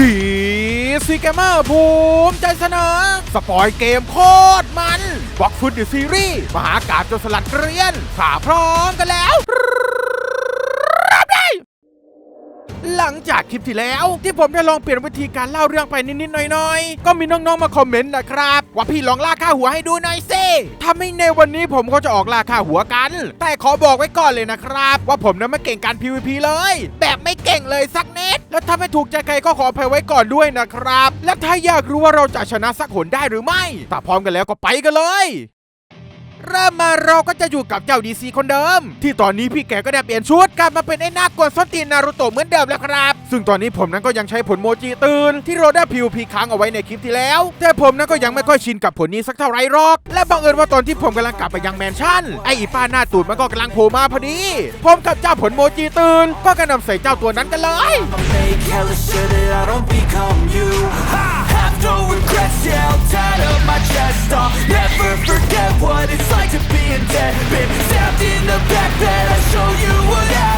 ดีซีเกมเมอร์ภูมิใจเสนอ สปอยเกมโคตรมันบล็อกฟุตเดอะซีรีส์มหากาบจนสลัดเกรียนขาพร้อมกันแล้ว หลังจากคลิปที่แล้ว ที่ผมได้ลองเปลี่ยนวิธีการเล่าเรื่องไปนิดๆหน่อยๆ ก็มีน้องๆมาคอมเมนต์นะครับ ว่าพี่ลองล่าค่าหัวให้ดูหน่อยสิถ้าไม่ในวันนี้ผมก็จะออกล่าค่าหัวกัน แต่ขอบอกไว้ก่อนเลยนะครับ ว่าผมนั้นไม่เก่งการ PVP เลย แบบไม่เก่งเลยสักนิดแล้วถ้าไม่ถูกใจใครก็ขออภัยไว้ก่อนด้วยนะครับ และถ้าอยากรู้ว่าเราจะชนะสักหนได้หรือไม่ถ้าพร้อมกันแล้วก็ไปกันเลย เริ่มมาเราก็จะอยู่กับเจ้าดีซีคนเดิม ที่ตอนนี้พี่แกก็ได้เปลี่ยนชุดกลับมาเป็นไอ้หน้ากวนส้นตีนนารูโตะเหมือนเดิมแล้วครับ ซึ่งตอนนี้ผมนั้นก็ยังใช้ผลโมจิตื่นที่เราได้พิวพีค้างเอาไว้ในคลิปที่แล้ว แต่ผมนั้นก็ยังไม่ค่อยชินกับผลนี้สักเท่าไรหรอก และบังเอิญว่าตอนที่ผมกำลังกลับไปยังแมนชั่นไอ้อีป้าหน้าตูดมันก็กำลังโผล่มาพอดีผมกับเจ้าผลโมจิตื่นก็กระนำใส่เจ้าตัวนั้นกันเลย That I I have no regrets, yeah, I'll tattle my chest I'll never forget what it's like to be in debt. Been stabbed in the back bed, I'll show you what happens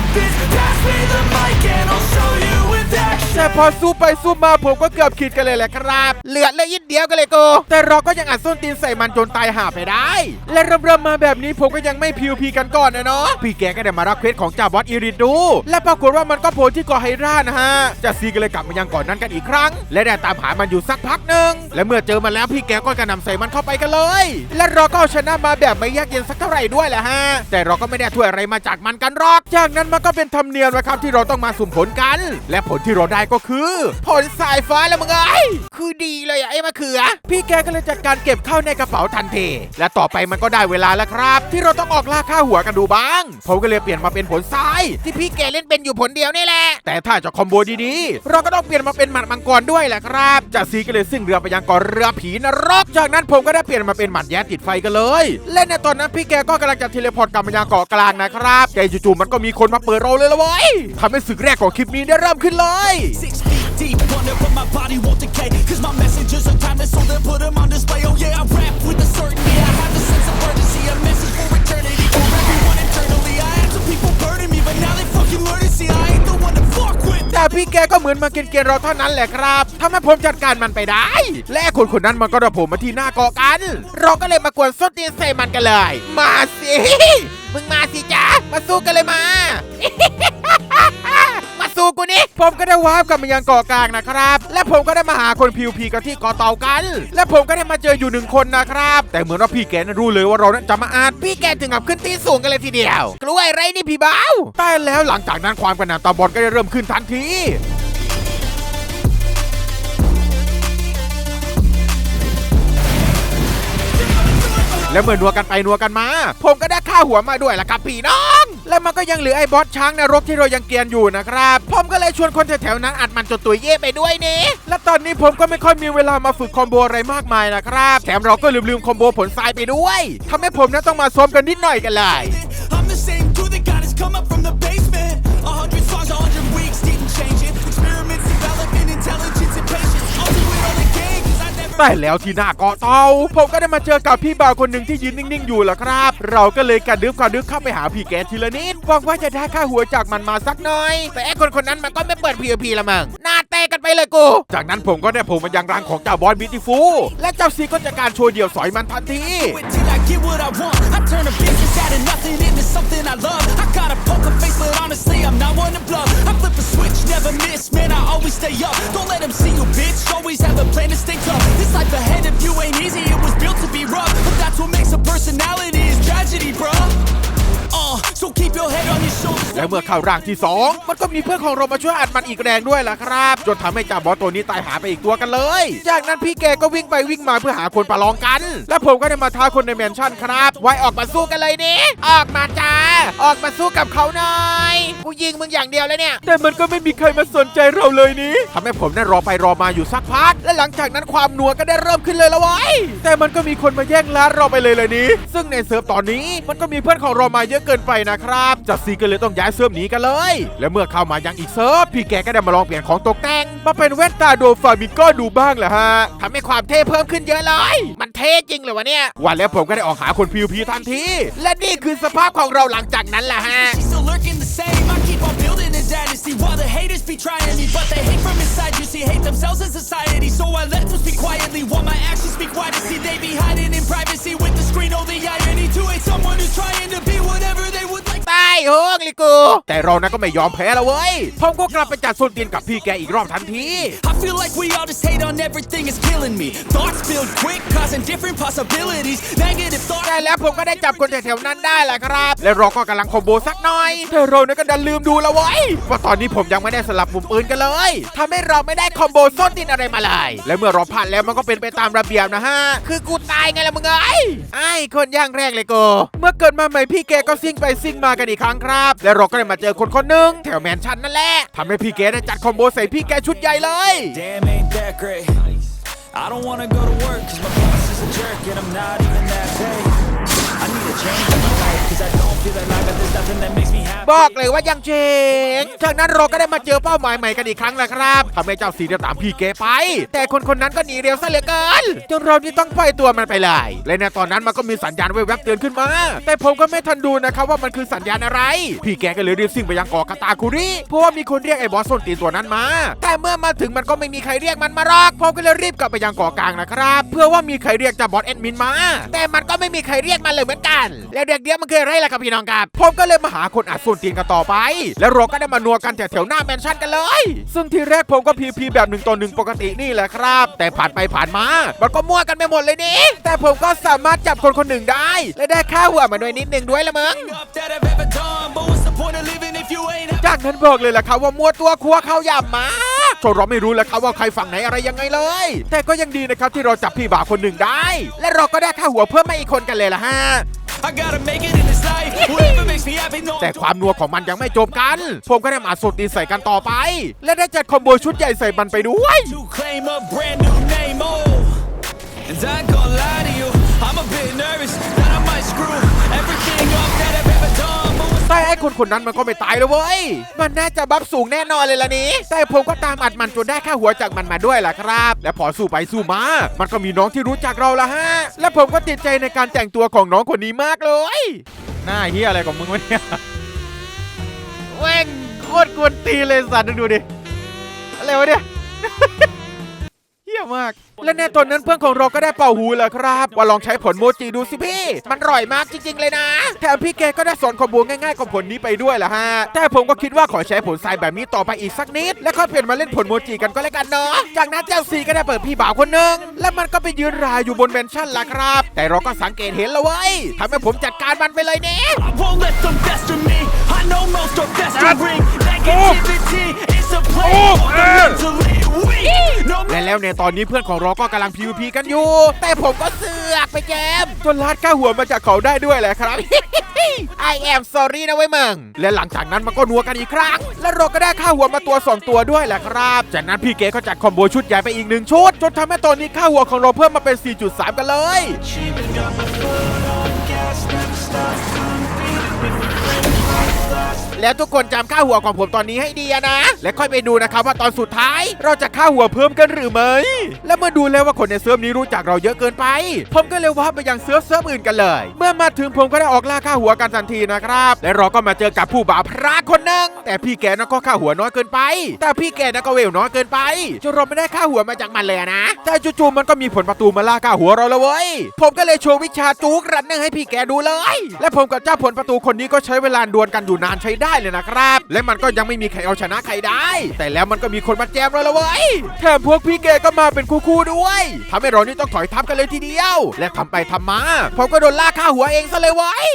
แต่พอสู้ไปสู้มาผมก็เกือบขีดกันเลยแหละครับ เหลือเลยยิดเดียวกันเลยโก แต่เราก็ยังอัดส้นตีนใส่มันจนตายหาไปได้ และเริ่มๆมาแบบนี้ผมก็ยังไม่พิวพีกันก่อนนะเนาะพี่แกก็ได้มารับเควสของจ่าบอสอีริดดู และปรากฏว่ามันก็โผล่ที่เกาะไฮรานะฮะจ่าซีก็เลยกลับมายังเก่อนนั้นกันอีกครั้ง และได้ตามหามันอยู่สักพักหนึ่งและเมื่อเจอมันแล้วพี่แกก็กระหน่ำใส่มันเข้าไปกันเลย และเราก็เอาชนะมาแบบไม่ยากเย็นสักเท่าไหร่ด้วยแหละฮะแต่เราก็ไม่ได้ถ้วยอะไรมาจากมันกันหรอกจากนั้นมันก็เป็นธรรมเนียมนะครับที่เราต้องมาสุ่มผลกัน และผลที่เราได้ก็คือผลสายฟ้าแล้วมึงเอ้คือดีเลยอะไอ้มะเขือ พี่แกก็เลยจัดการเก็บเข้าในกระเป๋าทันทีและต่อไปมันก็ได้เวลาแล้วครับ ที่เราต้องออกล่าค่าหัวกันดูบ้างผมก็เลยเปลี่ยนมาเป็นผลซ้าย ที่พี่แกเล่นเป็นอยู่ผลเดียวนี่แหละแต่ถ้าจะคอมโบดีๆเราก็ต้องเปลี่ยนมาเป็นหมัดมังกรด้วยแหละครับจากซีก็เลยซิ่งเรือไปยังเกาะเรือผีนรกจากนั้นผมก็ได้เปลี่ยนมาเป็นหมัดแย้ติดไฟกันเลยและในตอนนั้นพี่แกก็กำลังจะเทเลพอร์ตกลับมายังเกาะกลางนะครับแต่จู่ๆมันก็มีคนมาเปิดเราเลยละเว้ยทำให้ศึกแรกของคลิปนี้ได้เริ่มขึ้นเลย Six feet deep under, but my body won't decay. Cause my messages are timeless, so they'll put them on display. Oh yeah, I rap with a certainty. I have the sense of urgency, a message for eternity. For everyone internally, I had some people burning me, but now they fucking learn to see I ain't the one to fuck with. แต่พี่แกก็เหมือนมาเกลียนๆเราเท่านั้นแหละครับทำให้ผมจัดการมันไปได้ และคนคนนั้นมันก็ระผมมาที่หน้าเกาะกัน เราก็เลยมากวนส้นตีนใส่มันกันเลย มาสิ มึงมาสิจ้ามาสู้กันเลยมา มาสู้กูนี่ ผมก็ได้วาร์ปกลับมายังเกาะกลางนะครับ และผมก็ได้มาหาคนพิวพีกันที่เกาะเต่ากัน และผมก็ได้มาเจออยู่หนึ่งคนนะครับ แต่เหมือนว่าพี่แกนั้นรู้เลยว่าเรานั้นจะมาอาดพี่แกถึงกับขึ้นตีสูงกันเลยทีเดียว กล้วยไรนี่พี่เบ้าแต่แล้วหลังจากนั้นความกระหน่ำตาบอลก็ได้เริ่มขึ้นทันที แล้วเมื่อนัวกันไปนัวกันมา ผมก็ได้ค่าหัวมาด้วยละครับพี่น้อง และมันก็ยังเหลือไอ้บอสช้างนรกที่เรายังเกลียนอยู่นะครับ ผมก็เลยชวนคนแถวๆนั้นอัดมันจนตัวเย่ไปด้วยนี่และตอนนี้ผมก็ไม่ค่อยมีเวลามาฝึกคอมโบอะไรมากมายนะครับ แถมเราก็ลืมๆคอมโบผลทรายไปด้วยทำให้ผมนั้นต้องมาซ้อมกันนิดหน่อยกันเลย แต่แล้วที่หน้าเกาะเตาผมก็ได้มาเจอกับพี่บ่าวคนหนึ่งที่ยืนนิ่งๆอยู่แหละครับ เราก็เลยกระดึบกระดึบเข้าไปหาพี่แกทีละนิดหวังว่าจะได้ค่าหัวจากมันมาสักหน่อย แต่ไอ้คนคนนั้นมันก็ไม่เปิด PVP ละมึงหน้าแตกกันไปเลยกู จากนั้นผมก็ได้ผมมายังรังของเจ้าบอสบิติฟูและเจ้าซีก็จัดการโชว์เดี่ยวสอยมันทันที get what I want. I turn a business out of nothing into something I love. I got a poker face, but honestly, I'm not one to bluff. I flip a switch, never miss, man. I always stay up. Don't let them see you, bitch. Always have a plan to stay tough. This life ahead of you ain't easy, it was built to be rough. But that's what makes a personality is tragedy, bruh. และเมื่อเข้าร่างที่ 2 มันก็มีเพื่อนของเรามาช่วยอัดมันอีกแรงด้วยล่ะครับ จนทำให้จ่าบอสตัวนี้ตายหาไปอีกตัวกันเลย จากนั้นพี่แกก็วิ่งไปวิ่งมาเพื่อหาคนประลองกัน และผมก็ได้มาท้าคนในแมนชั่นครับ ไว้ออกมาสู้กันเลยนี่ออกมาจ้าออกมาสู้กับเขาหน่อยกูยิงมึงอย่างเดียวเลยเนี่ย แต่มันก็ไม่มีใครมาสนใจเราเลยนี้ทำให้ผมได้รอไปรอมาอยู่สักพัก และหลังจากนั้นความนัวก็ได้เริ่มขึ้นเลยละเว้ยแต่มันก็มีคนมาแย่งร้านเราไปเลยเลยนี้ ซึ่งในเซิร์ฟตอนนี้มันก็มีเพื่อนของเรามาเยอะเกินไปนะครับจัดซีก็เลยต้องย้ายเซิร์ฟหนีกันเลย และเมื่อเข้ามายังอีกเซิร์ฟพี่แกก็ได้มาลองเปลี่ยนของตกแต่งมาเป็นแว่นตาโดฟามิโก้ดูบ้างแหละฮะทำให้ความเท่เพิ่มขึ้นเยอะเลย มันเท่จริงเลยวะเนี่ยวันแล้วผมก็ได้ออกหาคนพีวพีทันที และนี่คือสภาพของเราหลังจากนั้นแหละฮะ dynasty while the haters be trying me, but they hate from inside. You see, hate themselves in society. So I let them speak quietly while my actions speak wider. See, they be hiding in privacy with the screen. Oh, the irony to hate someone who's trying to โฮงลิกูแต่เรานะก็ไม่ยอมแพ้แล้วเว้ยผมก็กลับไปจัดส้นตีนกับพี่แกอีกรอบทันที I feel like we all just hate on everything, it's killing me. Thoughts build quick, causing different possibilities. Negative thoughts. ได้แล้วผมก็ได้จับคนแถวๆนั้นได้แหละครับ และเราก็กำลังคอมโบสักหน่อยแต่เราเนี่ยก็ดันลืมดูแล้วเว้ยว่าตอนนี้ผมยังไม่ได้สลับมุมปืนกันเลยทำให้เราไม่ได้คอมโบส้นตีนอะไรมาเลยและเมื่อเราผ่านแล้วมันก็เป็นไปตามระเบียบนะฮะคือกูตายไงล่ะมึงเอ้ยไอ้คนย่างแรกเลยกูเมื่อเกิดมาใหม่พี่แกก็ซิ่งไปซิ่งมากันอีกครั้งครับ และเราก็ได้มาเจอคนคนหนึ่งแถวแมนชั่นนั่นแหละทำให้พี่แกดจัดคอมโบใส่พี่แกชุดใหญ่เลย I don't wanna go to work cause my boss is a jerk and I'm not even that paid บอกเลยว่ายังเจ๋งจากนั้นเราก็ได้มาเจอเป้าหมายใหม่กันอีกครั้งแล้วครับทำให้เจ้าสีเดียวตามพี่เกไป แต่คนคนนั้นก็หนีเร็วซะเหลือเกินจนเรานี่ต้องปล่อยตัวมันไปเลยและในตอนนั้นมันก็มีสัญญาณแวบๆเตือนขึ้นมา แต่ผมก็ไม่ทันดูนะครับว่ามันคือสัญญาณอะไร พี่แกก็เลยรีบซิ่งไปยังเกาะกาตาคุริเพราะว่ามีคนเรียกไอ้บอสส้นตีนตัวนั้นมา แต่เมื่อมาถึงมันก็ไม่มีใครเรียกมันมาหรอกผมก็เลยรีบกลับไปยังเกาะกลางนะครับ เพื่อว่ามีใครเรียกจ้าบอสแอดมินมา แต่มันก็ไม่มีใครเรียกมันเลยเหมือนกันแล้วเด็กเดียวมันคืออะไรล่ะครับพี่น้องครับผมก็เลยมาหาคนอัดส้นตีนกันต่อไป แล้วเราก็ได้มานัวกันแถวๆหน้าแมนชั่นกันเลย ซึ่งทีแรกผมก็พีพีแบบหนึ่งต่อหนึ่งปกตินี่แหละครับ แต่ผ่านไปผ่านมา มันก็มั่วกันไปหมดเลยนี่แต่ผมก็สามารถจับคนคนหนึ่งได้ และได้ค่าหัวมาด้วยนิดนึงด้วยละมึงจากนั้นบอกเลยแหละครับว่ามัวตัวครัวเข้ายำมาจนเราไม่รู้แล้วครับว่าใครฝั่งไหนอะไรยังไงเลย แต่ก็ยังดีนะครับที่เราจับพี่บ่าวคนหนึ่งได้ และเราก็ได้ค่าหัวเพิ่มมาอีกคนกันเลยล่ะฮะ I gotta make it in this life, whatever makes me happy, no. แต่ความนัวของมันยังไม่จบกัน ผมก็ได้มาสดตีนใส่กันต่อไป และได้จัดคอมโบชุดใหญ่ใส่มันไปด้วย แต่ไอ้คนคนนั้นมันก็ไม่ตายเลยเว้ย มันน่าจะบัฟสูงแน่นอนเลยล่ะนี้ แต่ผมก็ตามอัดมันจนได้ค่าหัวจากมันมาด้วยล่ะครับ และพอสู้ไปสู้มา มันก็มีน้องที่รู้จักเราละฮะ และผมก็ติดใจในการแต่งตัวของน้องคนนี้มากเลย หน้าเฮียอะไรของมึงวะเนี่ยแม่งโคตรกวนตีเลยสัตว์ดูดิ อะไรวะเนี่ย เฮี้ยมาก และในตอนนั้นเพื่อนของเราก็ได้เป่าหูแล้วครับ ว่าลองใช้ผลโมจิดูสิพี่ มันอร่อยมากจริง ๆ เลยนะแถมพี่แกก็ได้สอนคอมโบง่ายๆกับผลนี้ไปด้วยล่ะฮะ แต่ผมก็คิดว่าขอใช้ผลทรายแบบนี้ต่อไปอีกสักนิด แล้วค่อยเปลี่ยนมาเล่นผลโมจิกันก็แล้วกันเนาะ จากนั้นเจ้าซีก็ได้เปิดพี่บ่าวคนหนึ่งแล้วมันก็ไปยืนรายอยู่บนเบนชั่นล่ะครับ แต่เราก็สังเกตเห็นแล้วเว้ยทำให้ผมจัดการมันไปเลยเนี่ย I won't let them pester me. I know most are festering. Negativity is a plague on the mentally weak. No และแล้วในตอนนี้เพื่อนของเราก็กำลัง PVP กันอยู่ แต่ผมก็เสือกไปแจมจนลาดค่าหัวมาจากเขาได้ด้วยแหละครับ I am sorry นะเว้ยมึง และหลังจากนั้นมันก็นัวกันอีกครั้ง และเราก็ได้ค่าหัวมาตัว 2 ตัวด้วยแหละครับ จากนั้นพี่เก๋ก็จัดคอมโบชุดใหญ่ไปอีกหนึ่งชุด จนทำให้ตอนนี้ค่าหัวของเราเพิ่มมาเป็น 4.3 กันเลย แล้วทุกคนจำค่าหัวของผมตอนนี้ให้ดีนะ และค่อยไปดูนะครับว่าตอนสุดท้ายเราจะค่าหัวเพิ่มกันหรือไม่ และเมื่อดูแล้วว่าคนในเซิร์ฟนี้รู้จักเราเยอะเกินไป ผมก็เลยว่าไปยังเซิร์ฟเซิร์ฟอื่นกันเลย เมื่อมาถึงผมก็ได้ออกล่าค่าหัวกันทันทีนะครับ และเราก็มาเจอกับผู้บ่าวพระคนหนึ่งแต่พี่แกนั่นก็ค่าหัวน้อยเกินไป แต่พี่แกนั่นก็เวลน้อยเกินไปจนเราไม่ได้ค่าหัวมาจากมันเลยนะ แต่จู่ๆมันก็มีผลประตูมาล่าค่าหัวเราแล้วเว้ยผมก็เลยโชว์วิชาจูกรันนึงให้พี่แกดูเลย และผมกับเจ้าผลประตูคนนี้ก็ใช้เวลาดวลกันอยู่นานใช้ไได้เลยนะครับ และมันก็ยังไม่มีใครเอาชนะใครได้ แต่แล้วมันก็มีคนมาแจมเราแล้วเว้ยแถมพวกพี่แกก็มาเป็นคู่ๆด้วยทำให้เรานี่ต้องถอยทับกันเลยทีเดียว และทำไปทำมาผมก็โดนล่าค่าหัวเองซะเลยเว้ย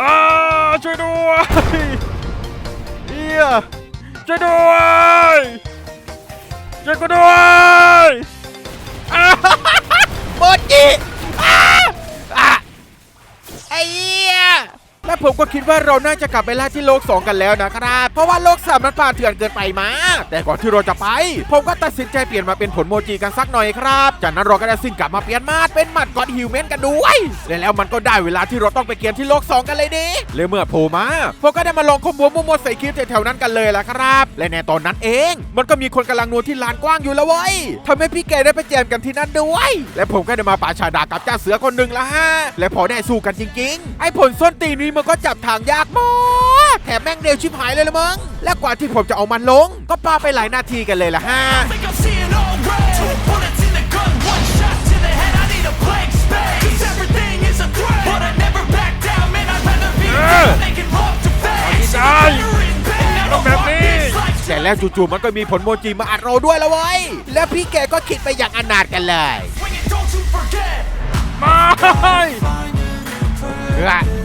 อ้าช่วยด้วยเฮียช่วยด้วยช่วยกูด้วย และผมก็คิดว่าเราน่าจะกลับไปล่าที่โลก 2 กันแล้วนะครับ เพราะว่าโลก3มันป่าเถื่อนเกินไปมากแต่ก่อนที่เราจะไป ผมก็ตัดสินใจเปลี่ยนมาเป็นผลโมจิกันสักหน่อยครับ จากนั้นเราก็ได้ซิ่งกลับมาเปลี่ยนมาดเป็นหมัดกอดฮิวแมนกันด้วยและแล้วมันก็ได้เวลาที่เราต้องไปเกียนที่โลก 2 กันเลยดิเลยเมื่อโผล่มาผมก็ได้มาลองคอมโบมั่วๆใส่คลิปแถวๆนั้นกันเลยล่ะครับ และในตอนนั้นเอง มันก็มีคนกำลังนวลที่ลานกว้างอยู่แล้วเว้ยทำให้พี่แกได้ไปแจมกันที่นั่นด้วย และผมก็ได้มาป่าชาดากับเจ้าเสือคนหนึ่งละฮะและพอได้สู้กันจริงๆ ไอ้ผลส้นตีนนี้มันก็จับทางยากมากแถมแม่งเร็วชิบหายเลยละมึงและกว่าที่ผมจะเอามันลง ก็ปาไปหลายนาทีกันเลยละฮะ think I'm seeing all red Two bullets in the gun, one shot to the head I need a blank space Cause everything is a threat But I never back down, man I'd rather be dead than making love to facts Ay, Ignorant, bang, I don't Don't want have me. this life แต่แล้วจู่ๆมันก็มีผลโมจิมาอัดเราด้วยแล้วเว้ยแล้วพี่แกก็คิดไปอย่างอนาถกันเลย Swing it, don't you forget ไม่เออ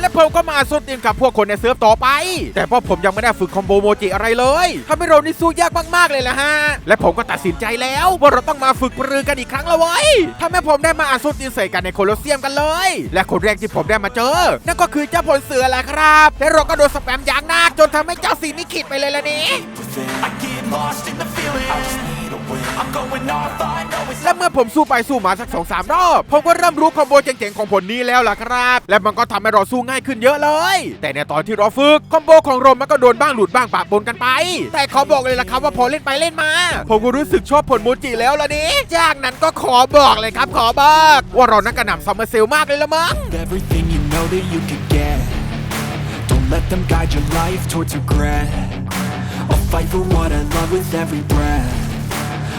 และผมก็มาสู้ทีมกับพวกคนในเซิร์ฟต่อไป แต่พราผมยังไม่ได้ฝึกคอมโบโมจิอะไรเลยทำให้เรานี่สู้ยากมากๆเลยละฮะ และผมก็ตัดสินใจแล้วว่าเราต้องมาฝึกปรือกันอีกครั้งล้วเว้ยทำให้ผมได้มาอาสู้ทีมใส่กันในโคลอสเซียมกันเลย และคนแรกที่ผมได้มาเจอ นั่นก็คือเจ้าผลเสือแหละครับ และเราก็โดนสแปมยางหนักจนทำให้เจ้าสีนี่ขิดไปเลยละนี่ I get lost in the feeling I just need a win I'm going off, I know it's และเมื่อผมสู้ไปสู้มาสักสองสามรอบ ผมก็เริ่มรู้คอมโบเจ๋งๆของผลนี้แล้วล่ะครับ และมันก็ทำให้เราสู้ง่ายขึ้นเยอะเลย แต่ในตอนที่เราฝึกคอมโบของเรามันก็โดนบ้างหลุดบ้างปะปนกันไป แต่ขอบอกเลยล่ะครับว่าพอเล่นไปเล่นมา ผมก็รู้สึกชอบผลโมจิแล้วล่ะนี่จากนั้นก็ขอบอกเลยครับขอบอกว่าเรานักกระหน่ำซัมเมอร์เซลมากเลยละมั้ง everything you know that you could get. Don't let them guide your life towards regret. I'll fight for what I love with every breath.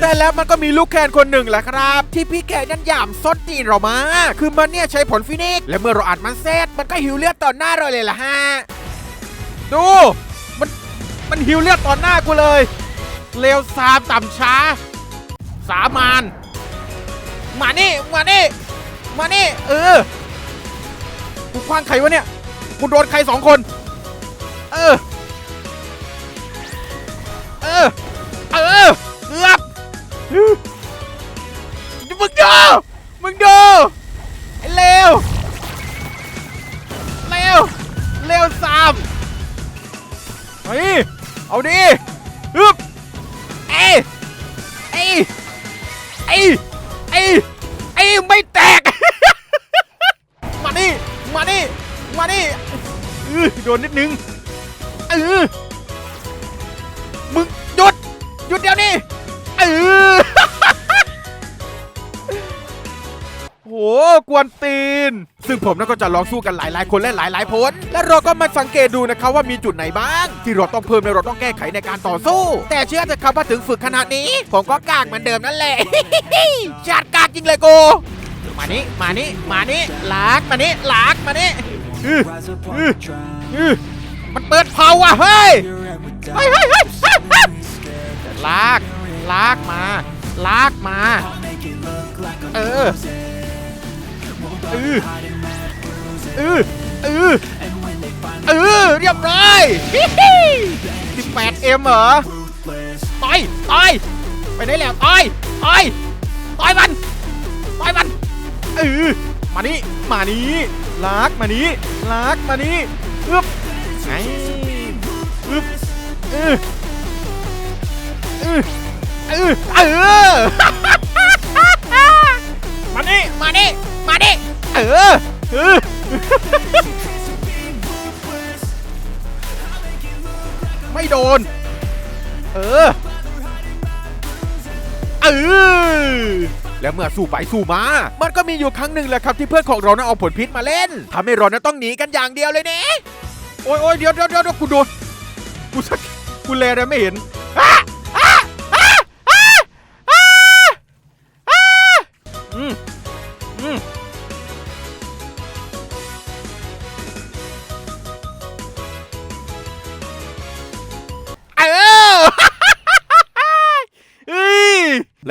แต่แล้วมันก็มีลูกแคนคนหนึ่งแหละครับ ที่พี่แกยันหยามซดตีนเรามา คือมันเนี่ยใช้ผลฟินิกและเมื่อเราอัดมันเสร็จมันก็หิวเลือดต่อหน้าเราเลยล่ะฮะดูมันมันหิวเลือดต่อหน้ากูเลยเลวซามต่ำช้า สามานมานี่มานี่มานี่เออกูคว้างใครวะเนี่ยกูโดนใครสองคน เออ เออ เออ เกือบมึงดู มึงดูไอ้เลวเลวเลวสามเฮ้ยเอาดิฮึบเอ้ยเอ้ยเอ้ยเอ้ยเอ้ยไม่แตก มานี่มานี่มานี่อื้อโดนนิดนึงเออมึงหยุด หยุดเดี๋ยวนี้ กวนตีน ซึ่งผมนั่นก็จะลองสู้กันหลายๆ คนและหลายๆผลและเราก็มาสังเกตดูนะครับว่ามีจุดไหนบ้าง ที่เราต้องเพิ่มและเราต้องแก้ไขในการต่อสู้ แต่เชื่อเถอะครับว่าถึงฝึกขนาดนี้ ผมก็กากเหมือนเดิมนั่นแหละจัดกากจริงเลยโกมานี่มานี่มานี่ลากมานี่ลากมานี่อื้อ Rise up while Ugh. you drown อื้อมันเปิดเผาว่ะเฮ้ยเฮ้ยเฮ้ยเฮ้ยเฮ้ยเฮ้ย Scared that ลากลากมา ลากมา I'll make it hiding my bruises. เออเออเออเรียบร้อย 18M เหรอต่อยต่อยไปไหนแล้วต่อยต่อยต่อยมันต่อยมันเออมานี่มานี่ลากมานี่ลากมานี่อึบไงอึบเออเออเออเออมานี่มานี่ เออเออไม่โดน เออ เออ แล้วเมื่อสู้ไปสู้มา มันก็มีอยู่ครั้งหนึ่งแหละครับที่เพื่อนของเรานั้นเอาผลพิษมาเล่นทำให้เรานั้นต้องหนีกันอย่างเดียวเลยเนี่ยโอ้ยโอ้ยเดี๋ยวเดี๋ยวเดี๋ยวกูโดน กูสักกูแลเลยไม่เห็นอ้า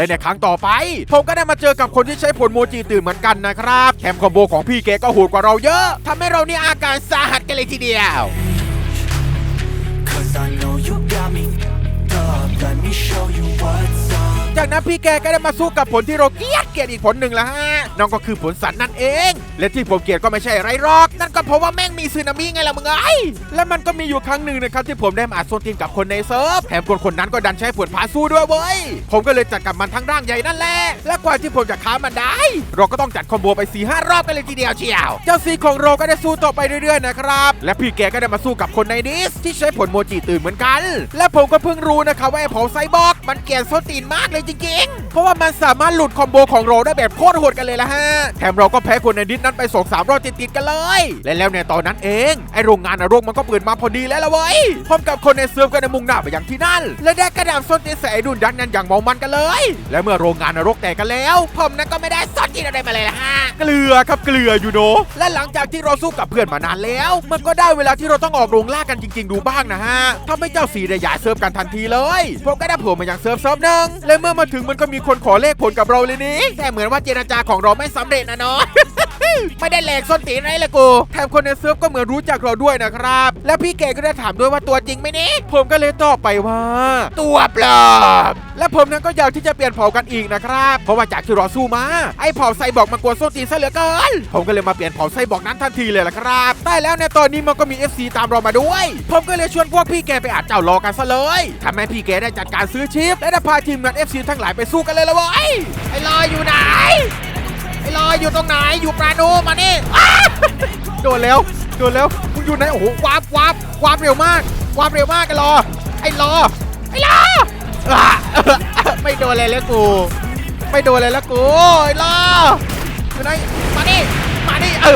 และในครั้งต่อไป ผมก็ได้มาเจอกับคนที่ใช้ผลโมจิตื่นเหมือนกันนะครับแถมคอมโบของพี่แกก็โหดกว่าเราเยอะทำให้เรานี่อาการสาหัสกันเลยทีเดียว จากนั้นพี่แกก็ได้มาสู้กับผลที่เราเกลียดเกลียดอีกผลหนึ่งแล้วฮะนั่นก็คือผลสัตว์นั่นเอง และที่ผมเกลียดก็ไม่ใช่ไรหรอก นั่นก็เพราะว่าแม่งมีสึนามิไงล่ะมึงไอ้และมันก็มีอยู่ครั้งหนึ่งนะครับที่ผมได้มาอัดโซนทีมกับคนในเซิร์ฟแถมคนคนนั้นก็ดันใช้ผลพาสู้ด้วยเว้ยผมก็เลยจัดกับมันทั้งร่างใหญ่นั่นแหละและกว่าที่ผมจะค้ามันได้ เราก็ต้องจัดคอมโบไป4ีห้ารอบกันเลยทีเดียวเชียว เจ้าซีของเราก็ได้สู้ต่อไปเรื่อยๆนะครับ และพี่แกก็ได้มาสู้กับคนในดิสที่ใช้ผลโมจิตื่นเหมือนกัน และผมก็เพิ่งรู้นะครับว่าไอ้ผาไซบอร์กมันเกลียดโซนตีนมากเลยจริงๆ เพราะว่ามันสามารถหลุดคอมโบของเราได้แบบโคตรโหดกันเลยละฮะ แถมเราก็แพ้คนในดิสนั้นไปสองสามรอบติดๆกันเลย และแล้วในตอนนั้นเอง ไอโรงงานนรกมันก็เปิดมาพอดีแล้วละเว้ย พร้อมกับคนในเซิร์ฟก็ได้มุ่งหน้าไปยังที่นั่น และได้กระดาบส้นตีนใส่ไอ้ดุนดันนั้นอย่างเมามันกันเลย และเมื่อโรงงานนรกแตกกันแล้วผมนั้นก็ไม่ได้ส้นตีนอะไรมาเลยละฮะ เกลือครับเกลืออยู่เนอะและหลังจากที่เราสู้กับเพื่อนมานานแล้ว มันก็ได้เวลาที่เราต้องออกโรงล่ากันจริง ๆ ดูบ้างนะฮะทำให้เจ้าสีได้ย้ายเซิร์ฟกันทันทีเลยผมก็ได้โผล่มายังเซิร์ฟเซิร์ฟหนึ่งและเมื่อมาถึงมันก็มีคนขอเลขผลกับเราเลยนี่แต่เหมือนว่าเจรจาของเราไม่สำเร็จนะเนาะไม่ได้แหลกส้นตีนอะไรเลยกูแถมคนในเซิร์ฟก็เหมือนรู้จักเราด้วยนะครับ แล้วพี่เกก็ได้ถามด้วยว่าตัวจริงไหมนี่ผมก็เลยตอบไปว่า ตัวปลอมและผมนั้นก็อยากที่จะเปลี่ยนเผ่ากันอีกนะครับ เพราะว่าจากที่เราสู้มา ไอ้เผ่าไซบอร์กมันกวนส้นตีนซะเหลือเกิน ผมก็เลยมาเปลี่ยนเผ่าไซบอร์กนั้นทันทีเลยละครับแต่แล้วในตอนนี้มันก็มี FC ตามเรามาด้วย ผมก็เลยชวนพวกพี่แกไปอาจเจ้ารอกันซะเลยทำให้พี่แกได้จัดการซื้อชิป และได้พาทีมงาน FC ทั้งหลายไปสู้กันเลยละเว้ยไอ้ลอยอยู่ไหน ไอ้ลอยอยู่ตรงไหน อยู่ปราโนมานี่โดนแล้ว โดนแล้ว มึงอยู่ไหน โอ้โหวาบวาบวาบเร็วมากวาบเร็วมากไอ้รอ ไอ้รอ ไอ้รอ ไม่โดนเลยแล้วกู ไม่โดนเลยแล้วกู ไอ้ล่อมาดิมาดิมาดิเอ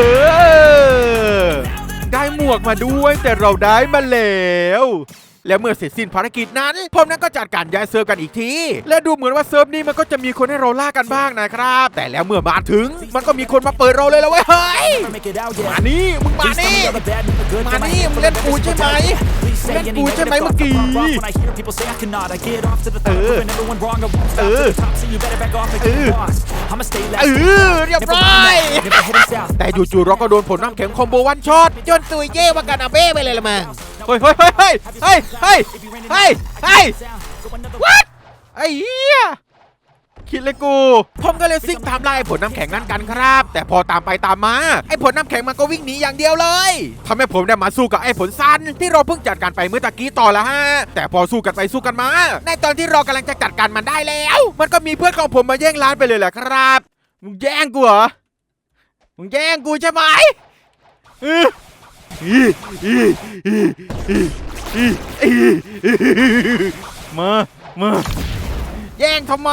อ ได้หมวกมาด้วยแต่เราได้มาแล้ว และเมื่อเสร็จสิ้นภารกิจนั้นพผมนั้นก็จัดการย้ายเซิร์ฟกันอีกที และดูเหมือนว่าเซิร์ฟนี้มันก็จะมีคนให้เราล่ากันบ้างนะครับ แต่แล้วเมื่อมาถึงมันก็มีคนมาเปิดเราเลยและเว้ยเฮ้ยมานี่มึงมานี่มานี่มึงเล่นปูใช่ไหมเล่นปูใช่ไหมเมื่อกี้เออเออเออเออเรียบร้อยแต่จู่ๆเราก็โดนผลน้ำเข็มคอมโบวันช็อตจนตุยเย่วากานาเบ้ไปเลยละมั้ง เฮ้ยเฮ้ยเฮ้ยเฮ้ยเฮ้ยเฮ้ยเฮ้ย What ไอ้เหี้ยคิดเลยกู ผมก็เลยซิ่งตามไล่ไอ้ผลน้ำแข็งนั้นกันครับ แต่พอตามไปตามมา ไอ้ผลน้ำแข็งมันก็วิ่งหนีอย่างเดียวเลยทำให้ผมได้มาสู้กับไอ้ผลซันที่เราเพิ่งจัดการไปเมื่อตะกี้ต่อละฮะ แต่พอสู้กันไปสู้กันมา ในตอนที่เรากำลังจะจัดการมันได้แล้ว มันก็มีเพื่อนของผมมาแย่งร้านไปเลยแหละครับมึงแย่งกูเหรอมึงแย่งกูใช่ไหมเออ มามาแย่งทำไม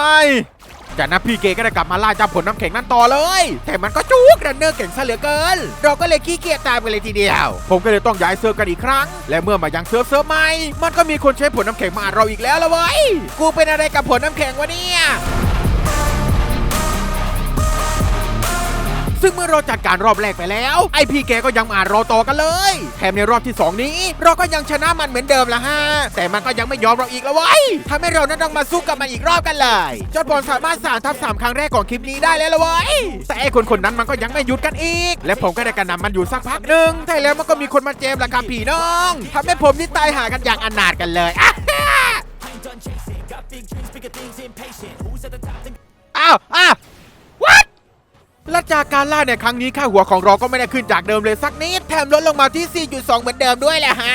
จากนั้นพี่เกก็ได้กลับมาล่าจับผลน้ำแข็งนั้นต่อเลย แต่มันก็จุกรันเนอร์เก่งซะเหลือเกิน เราก็เลยขี้เกียจตามกันเลยทีเดียว ผมก็เลยต้องย้ายเซิร์ฟกันอีกครั้ง และเมื่อมายังเซิร์ฟเซิร์ฟใหม่ มันก็มีคนใช้ผลน้ำแข็งมาอ่านเราอีกแล้วละเว้ย กูเป็นอะไรกับผลน้ำแข็งวะเนี่ย ซึ่งเมื่อเราจัดการรอบแรกไปแล้วไอพี่แกก็ยังมาเราต่อกันเลย แถมในรอบที่ 2 นี้ เราก็ยังชนะมันเหมือนเดิมละฮะแต่มันก็ยังไม่ยอมเราอีกแล้วเว้ยทำให้เรานั้นต้องมาสู้กับมันอีกรอบกันเลยจนบอลสามารถสามทับสามครั้งแรกของคลิปนี้ได้แล้วละเว้ยแต่ไอคนคนนั้นมันก็ยังไม่หยุดกันอีก และผมก็ได้กระนำมันอยู่สักพักหนึ่งแต่แล้วมันก็มีคนมาเจมละครับพี่น้องทำให้ผมนี่ตายหากันอย่างอนาถกันเลยอะอ้าวอ้าว และจากการล่าในครั้งนี้ค่าหัวของเราก็ไม่ได้ขึ้นจากเดิมเลยสักนิด แถมลดลงมาที่ 4.2 เหมือนเดิมด้วยแหละฮะ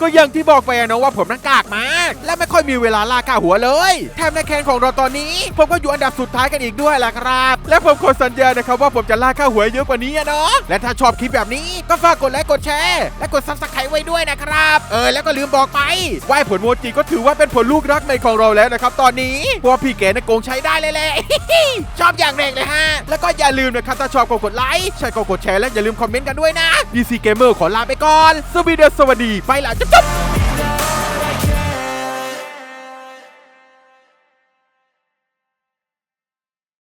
ก็อย่างที่บอกไปนะว่าผมนั้นกากมาก และไม่ค่อยมีเวลาล่าค่าหัวเลย แถมในแคนของเราตอนนี้ ผมก็อยู่อันดับสุดท้ายกันอีกด้วยล่ะครับ และผมขอสัญญานะครับว่าผมจะล่าค่าหัวเยอะกว่านี้อะเนาะ และถ้าชอบคลิปแบบนี้ก็ฝากกดไลค์กดแชร์และกดซับสไครต์ไว้ด้วยนะครับ เออแล้วก็ลืมบอกไปว่าผลโมจิก็ถือว่าเป็นผลลูกรักในของเราแล้วนะครับตอนนี้เพราะพี่เก๋นะโกงใช้ได้เลยแหละชอบอย่างแรงเลยฮะ แล้วก็อย่าลืมนะครับถ้าชอบก็กดไลค์ใช่ก็กดแชร์และอย่าลืมคอมเมนต์กันด้วยนะ DC Gamer ขอลาไปก่อนสวีเดสวัสดีไปละจุ๊บ